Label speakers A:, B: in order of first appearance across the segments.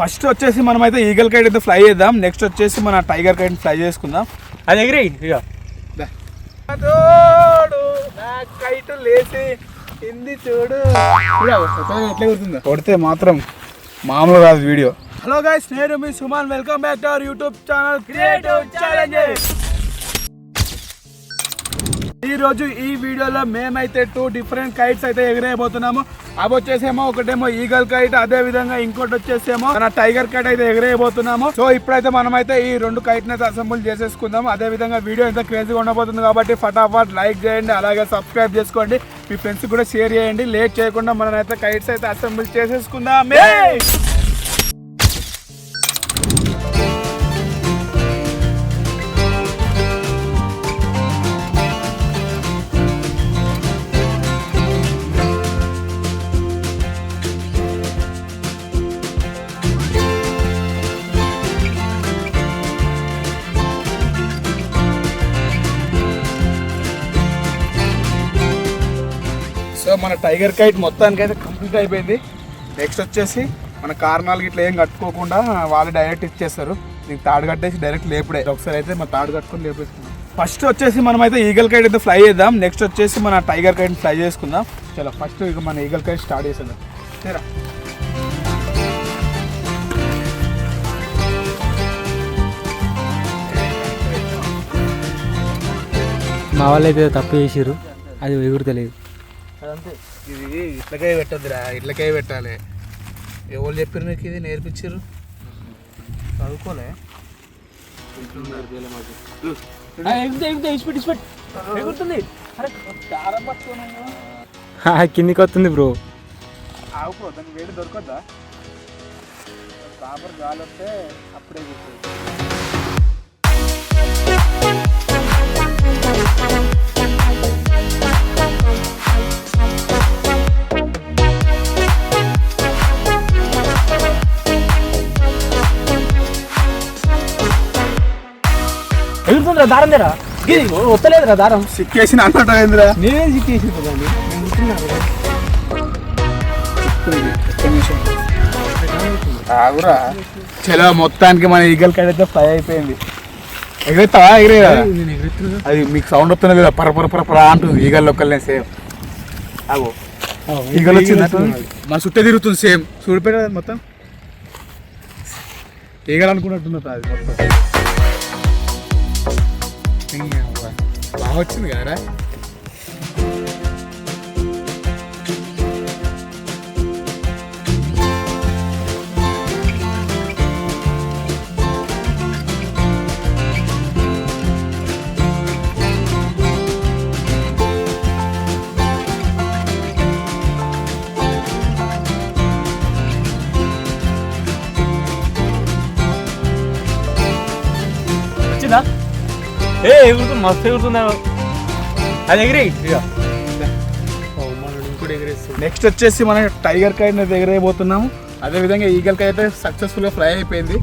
A: First వచ్చేసి మనం అయితే ఈగల్ కైట్ అయితే ఫ్రై చేద్దాం. నెక్స్ట్ వచ్చేసి మన టైగర్ కైట్ ఫ్రై చేసుకుందాం.
B: అది ఎగిరి ఇక
A: కైట్ లేసి హింది చూడు. ఎట్లా కుడుతుందో? కొడితే మాత్రం మామూలు కాదు వీడియో. హలో గైస్ నేను మీ Suman. Welcome back to our YouTube channel creative challenges ఈ రోజు ఈ వీడియోలో మేమైతే టూ డిఫరెంట్ కైట్స్ అయితే ఎగరేయబోతున్నాము. అవి వచ్చేసేమో ఒకటేమో ఈగల్ కైట్ అదే విధంగా ఇంకోటి వచ్చేసేమో మన టైగర్ కైట్ అయితే ఎగరేయబోతున్నాము. సో ఇప్పుడైతే మనమైతే ఈ రెండు కైట్ అయితే అసెంబుల్ చేసేసుకుందాం అదే విధంగా వీడియో ఎంత క్రేజీగా ఉండబోతుంది కాబట్టి ఫటాఫట్ లైక్ చేయండి అలాగే సబ్స్క్రైబ్ చేసుకోండి. మీ ఫ్రెండ్స్ కూడా షేర్ చేయండి. లేట్ చేయకుండా మనం అయితే కైట్స్ అయితే అసెంబుల్ చేసేసుకుందాం మన టైగర్ కైట్ మొత్తానికి అయితే కంప్లీట్ అయిపోయింది. నెక్స్ట్ వచ్చేసి మన కారణాలు ఇట్లా ఏం కట్టుకోకుండా వాళ్ళు డైరెక్ట్ ఇచ్చేస్తారు. నీకు తాడు కట్టేసి డైరెక్ట్ లేపుడే. ఒకసారి అయితే మన తాడు కట్టుకొని లేపేసుకుందాం. ఫస్ట్ వచ్చేసి మనం అయితే ఈగల్ కైట్ అయితే ఫ్రై చేద్దాం. నెక్స్ట్ వచ్చేసి మన టైగర్ కైట్ ఫ్రై చేసుకుందాం. చాలా ఫస్ట్ ఇక మన ఈగల్ కైట్ స్టార్ట్ చేసేద్దాం. సరే
B: మా వాళ్ళు అయితే తప్పు చేసిర్రు. అది ఎగురుతలేదు
A: అదంతే. ఇది ఇట్లకాయ పెట్టద్దురా ఇట్లకాయ పెట్టాలి. ఎవరు చెప్పారు నీకు ఇది? నేర్పించారు చదువుకోలే.
B: కిందికి వస్తుంది బ్రో.
A: ఆవుకో దానికి వేడి దొరకద్దా? ప్రాపర్ గాలి వస్తే అప్పుడే కూర్చోదు
B: ఎగురుతుందిరా దారం దేరా వస్తలేదురా దారం.
A: సిక్కేసిన అన్నట్టు అయిందిరా.
B: నేనే చిక్కేసి
A: ఆగురా. చలో మొత్తానికి మన ఈగల్ కాడ అయితే ఫ్రై అయిపోయింది. ఎగురుతావా ఎగిరే
B: నేను ఎగురుతున్నా.
A: అది మీకు సౌండ్ వస్తున్నది కదా పర పర పర పర అంటుంది. ఈగల్ లొక్కలనే సేమ్. ఆగో. ఈగల్ వచ్చింది? మన చుట్టే తిరుగుతుంది సేమ్. చూడిపోయి మొత్తం. ఈగలు అనుకున్నట్టున్నది అది మొత్తం. బాగా వచ్చింది
B: కదా ఏ ఎగురుతుంది మస్తు ఎగురుతుందా అది ఎగిరి. ఇక
A: నెక్స్ట్ వచ్చేసి మనం టైగర్ కైట్ ఎగరేయబోతున్నాము. అదే విధంగా ఈగల్ కైట్ అయితే సక్సెస్ఫుల్గా ఫ్రై అయిపోయింది.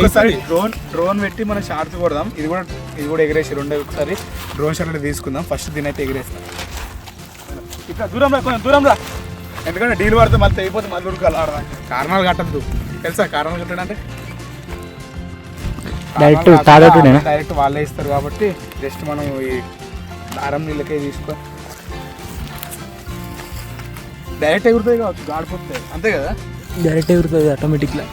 A: ఒకసారి. డ్రోన్ డ్రోన్ పెట్టి మనం షార్ట్స్ కొడదాం. ఇది కూడా ఇది కూడా ఎగరేసి రెండో ఒకసారి డ్రోన్ షాట్ అయితే తీసుకుందాం. ఫస్ట్ దీని అయితే ఎగరేస్తాం. ఇక్కడ దూరం రా కొంచెం దూరం రా. ఎందుకంటే డీల్ పడితే మళ్ళీ అయిపోతే మళ్ళీ ఉరకాలి. ఆడదాం కారణాలు కట్టద్దు. తెలుసా? కారణాలు కట్టడం అంటే?
B: తాడేట్టునేనా?
A: కాకుండా డైరెక్ట్ వాళ్ళే ఇస్తారు కాబట్టి జస్ట్ మనం ఈ దారం నీళ్ళకే తీసుకో. డైరెక్ట్ ఎగురుతాయి కావచ్చు గాడిపోతాయి అంతే కదా?
B: డైరెక్ట్ ఎగురుతుంది ఆటోమేటిక్గా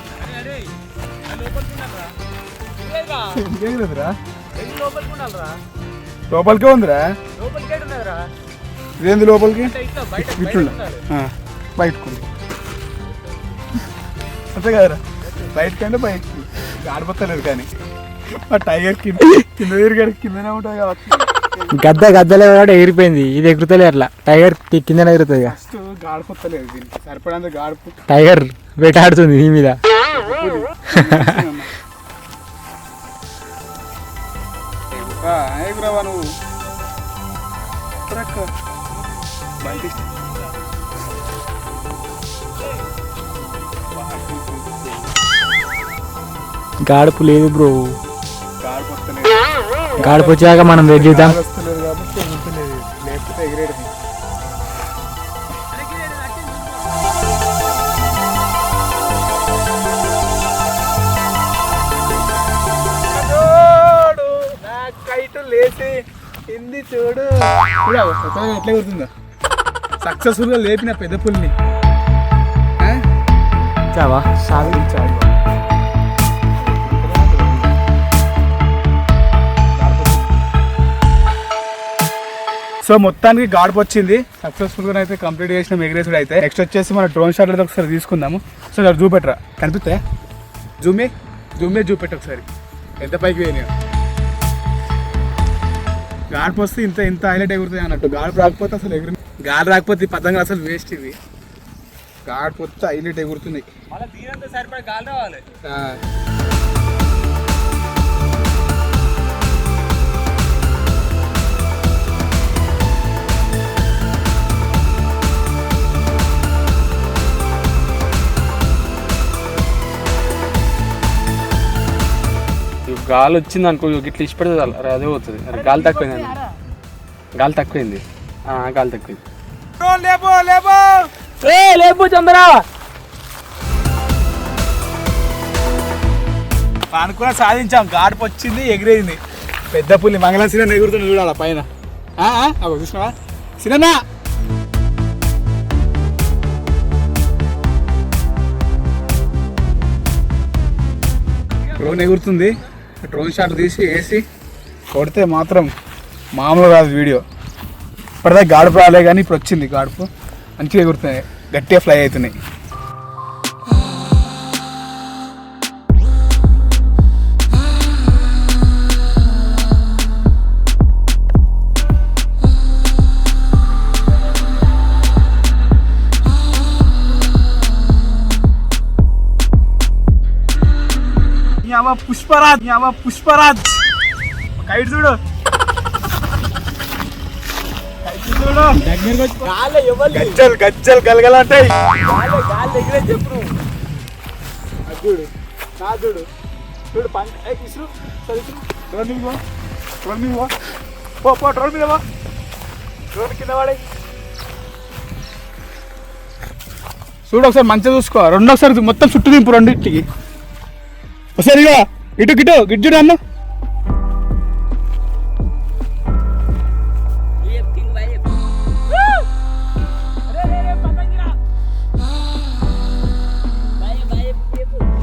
A: లోపలికే ఉందిరా? ఇదేంది లోపలికి? ఇట్లుండ. బయటకు అంతే కదరా? బయటకంటే బయటకు ఆడిపోతలేదు కానీ ఆ టైగర్ కింద కింద తిరిగాడు కిందనే ఉంటాయి కాబట్టి
B: గద్ద గద్దలే కూడా ఎగిరిపోయింది. ఇది ఎగురుతలే అట్లా. టైగర్ కి- కిందనే ఎగురుతుంది.
A: ఫస్ట్ గాడిపోతలేదు దీనికి. సరిపడంత గాడిపో
B: టైగర్ వేటాడుతుంది నీ మీద.
A: ఎగురావా నువ్వు?
B: గాడుపు లేదు బ్రో. గాడుపు వచ్చాక మనం వెళ్ళిద్దాం చేద్దాం.
A: లేచి హిందీ చూడు. సక్సెస్ఫుల్గా లేపిన పెద్ద పుల్ని.
B: చావా?
A: సాగు చావా? సో మొత్తానికి గాడిపు వచ్చింది. సక్సెస్ఫుల్గా అయితే కంప్లీట్ చేసిన ఎగరేసుడు అయితే. నెక్స్ట్ వచ్చేసి మన డ్రోన్ షాట్ అయితే ఒకసారి తీసుకుందాము. సో అది చూపెట్టరా. కనిపిస్తాయా జూమే జూమే చూపెట్టు ఒకసారి. ఎంత పైకి పోయినాయో. గాడిపు వస్తే ఇంత ఇంత హైలైట్ ఎగురుతాయి అన్నట్టు. గాడిపు రాకపోతే అసలు ఎగురు గాలి రాకపోతే ఈ పతంగా అసలు వేస్ట్ ఇవి. గాడిపు వస్తే హైలైట్ ఎగురుతున్నాయి.
B: సరిపడే గాలి రావాలి. గాలి వచ్చింది అనుకో ఇట్లా ఇష్టపడితే అదే పోతుంది. అరే గాలి తక్కువైంది గాలి తక్కువైంది. గాలి తక్కువైంది.
A: లేపో లేపో
B: ఏ లేపు చంద్రా
A: అనుకున్న సాధించాం. గాడిపు వచ్చింది ఎగిరేయింది పెద్ద పుల్లి మంగళం సినిమా ఎగురుతుంది చూడాల పైన. ఆ, చూసినావా? సినిమా! ఎగురుతుంది. డ్రోన్ షాట్ తీసి వేసి కొడితే మాత్రం మామూలు కాదు వీడియో. ఇప్పటిదాకా గాడుపు రాలే కానీ ఇప్పుడు వచ్చింది గాడుపు. మంచిగా కుడుతున్నాయి గట్టిగా ఫ్లై అవుతున్నాయి. యావ పుష్పరాజ్ యావ పుష్పరాజ్. కైట్ చూడు చూడు. గజ్జల్ గజ్జల్ గలగలంటాయి అది చూడు నా చూడు. చూడు పంట ఏ, ఇసురు సరే ఇసురు. డ్రోన్ మీద పో. డ్రోన్ మీద పో. పో పో డ్రోన్ మీద పో. డ్రోన్ కింద పడే. చూడు ఒకసారి మంచిగా చూసుకో. రెండు ఒకసారి మొత్తం చుట్టూ దింపు రెండింటికి ఒకసారి ఇటు గిటు గిడ్జుడు అన్న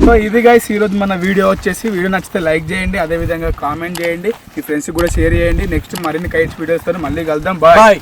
A: సో ఇది గైస్ ఈరోజు మన వీడియో వచ్చేసి వీడియో నచ్చితే లైక్ చేయండి అదే విధంగా కామెంట్ చేయండి మీ ఫ్రెండ్స్ కూడా షేర్ చేయండి. నెక్స్ట్ మరిన్ని కైట్స్ వీడియోస్ మళ్ళీ కలుద్దాం.
B: బాయ్